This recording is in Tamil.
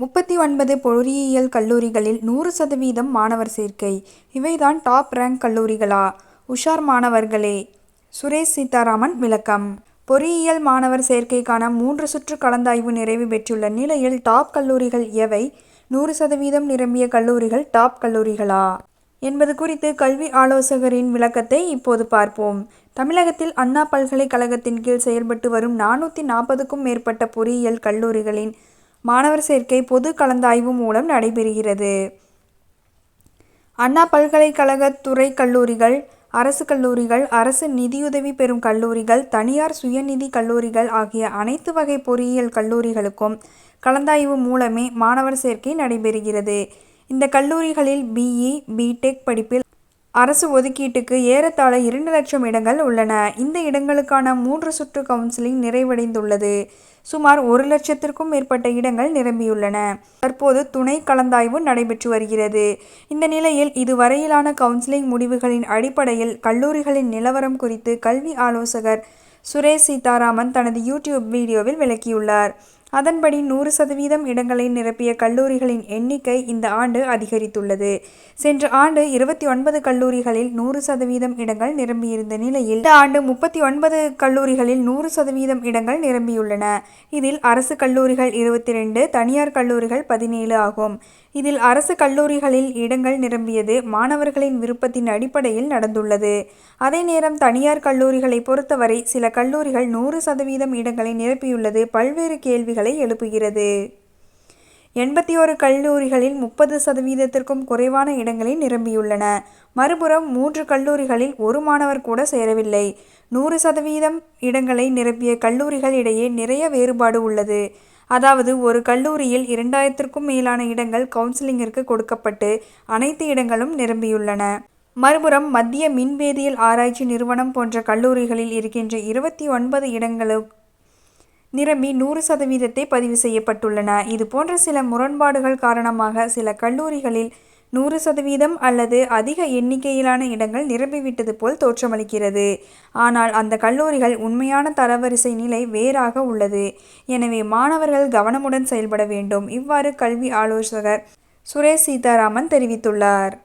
முப்பத்தி ஒன்பது பொறியியல் கல்லூரிகளில் நூறு சதவீதம் மாணவர் சேர்க்கை. இவைதான் டாப் ரேங்க் கல்லூரிகளா? உஷார் மாணவர்களே. சுரேஷ் சீதாராமன் விளக்கம். பொறியியல் மாணவர் சேர்க்கைக்கான மூன்று சுற்று கலந்தாய்வு நிறைவு பெற்றுள்ள நிலையில் டாப் கல்லூரிகள் எவை? நூறு சதவீதம் நிரம்பிய கல்லூரிகள் டாப் கல்லூரிகளா? என்பது குறித்து கல்வி ஆலோசகரின் விளக்கத்தை இப்போது பார்ப்போம். தமிழகத்தில் அண்ணா பல்கலைக்கழகத்தின் கீழ் செயல்பட்டு வரும் நானூற்றி நாற்பதுக்கும் மேற்பட்ட பொறியியல் கல்லூரிகளின் மாணவர் சேர்க்கை பொது கலந்தாய்வு மூலம் நடைபெறுகிறது. அண்ணா பல்கலைக்கழக துறை கல்லூரிகள் அரசு கல்லூரிகள் அரசு நிதியுதவி பெறும் கல்லூரிகள் தனியார் சுயநிதி கல்லூரிகள் ஆகிய அனைத்து வகை பொறியியல் கல்லூரிகளுக்கும் கலந்தாய்வு மூலமே மாணவர் சேர்க்கை நடைபெறுகிறது. இந்த கல்லூரிகளில் பிஇ பிடெக் படிப்பில் அரசு ஒதுக்கீட்டுக்கு ஏறத்தாழ இரண்டு லட்சம் இடங்கள் உள்ளன. இந்த இடங்களுக்கான மூன்று சுற்று கவுன்சிலிங் நிறைவடைந்துள்ளது. சுமார் ஒரு லட்சத்திற்கும் மேற்பட்ட இடங்கள் நிரம்பியுள்ளன. தற்போது துணை கலந்தாய்வு நடைபெற்று வருகிறது. இந்த நிலையில் இதுவரையிலான கவுன்சிலிங் முடிவுகளின் அடிப்படையில் கல்லூரிகளின் நிலவரம் குறித்து கல்வி ஆலோசகர் சுரேஷ் சீதாராமன் தனது யூடியூப் வீடியோவில் விளக்கியுள்ளார். அதன்படி நூறு சதவீதம் இடங்களை நிரப்பிய கல்லூரிகளின் எண்ணிக்கை இந்த ஆண்டு அதிகரித்துள்ளது. சென்ற ஆண்டு இருபத்தி ஒன்பது கல்லூரிகளில் நூறு சதவீதம் இடங்கள் நிரம்பியிருந்த நிலையில் இந்த ஆண்டு முப்பத்தி ஒன்பது கல்லூரிகளில் நூறு சதவீதம் இடங்கள் நிரம்பியுள்ளன. இதில் அரசு கல்லூரிகள் இருபத்தி ரெண்டு தனியார் கல்லூரிகள் பதினேழு ஆகும். இதில் அரசு கல்லூரிகளில் இடங்கள் நிரம்பியது மாணவர்களின் விருப்பத்தின் அடிப்படையில் நடந்துள்ளது. அதே நேரம் தனியார் கல்லூரிகளை பொறுத்தவரை சில கல்லூரிகள் நூறு சதவீதம் இடங்களை நிரப்பியுள்ளது பல்வேறு கேள்விகள் எழுப்புகிறது. எண்பத்தி ஒரு கல்லூரிகளில் முப்பது சதவீதத்திற்கும் குறைவான இடங்களை நிரம்பியுள்ளன. மறுபுறம் மூன்று கல்லூரிகளில் ஒரு மாணவர் கூட சேரவில்லை. நூறு சதவீதம் இடங்களை நிரப்பிய கல்லூரிகள் இடையே நிறைய வேறுபாடு உள்ளது. அதாவது ஒரு கல்லூரியில் இரண்டாயிரத்திற்கும் மேலான இடங்கள் கவுன்சிலிங்கிற்கு கொடுக்கப்பட்டு அனைத்து இடங்களும் நிரம்பியுள்ளன. மறுபுறம் மத்திய மின்வேதியியல் ஆராய்ச்சி நிறுவனம் போன்ற கல்லூரிகளில் இருக்கின்ற இருபத்தி ஒன்பது இடங்களுக்கு நிரம்பி நூறு சதவீதத்தை பதிவு செய்யப்பட்டுள்ளன. இது போன்ற சில முரண்பாடுகள் காரணமாக சில கல்லூரிகளில் நூறு சதவீதம் அல்லது அதிக எண்ணிக்கையிலான இடங்கள் நிரம்பிவிட்டது போல் தோற்றமளிக்கிறது. ஆனால் அந்த கல்லூரிகள் உண்மையான தரவரிசை நிலை வேறாக உள்ளது. எனவே மாணவர்கள் கவனமுடன் செயல்பட வேண்டும். இவ்வாறு கல்வி ஆலோசகர் சுரேஷ் சீதாராமன் தெரிவித்துள்ளார்.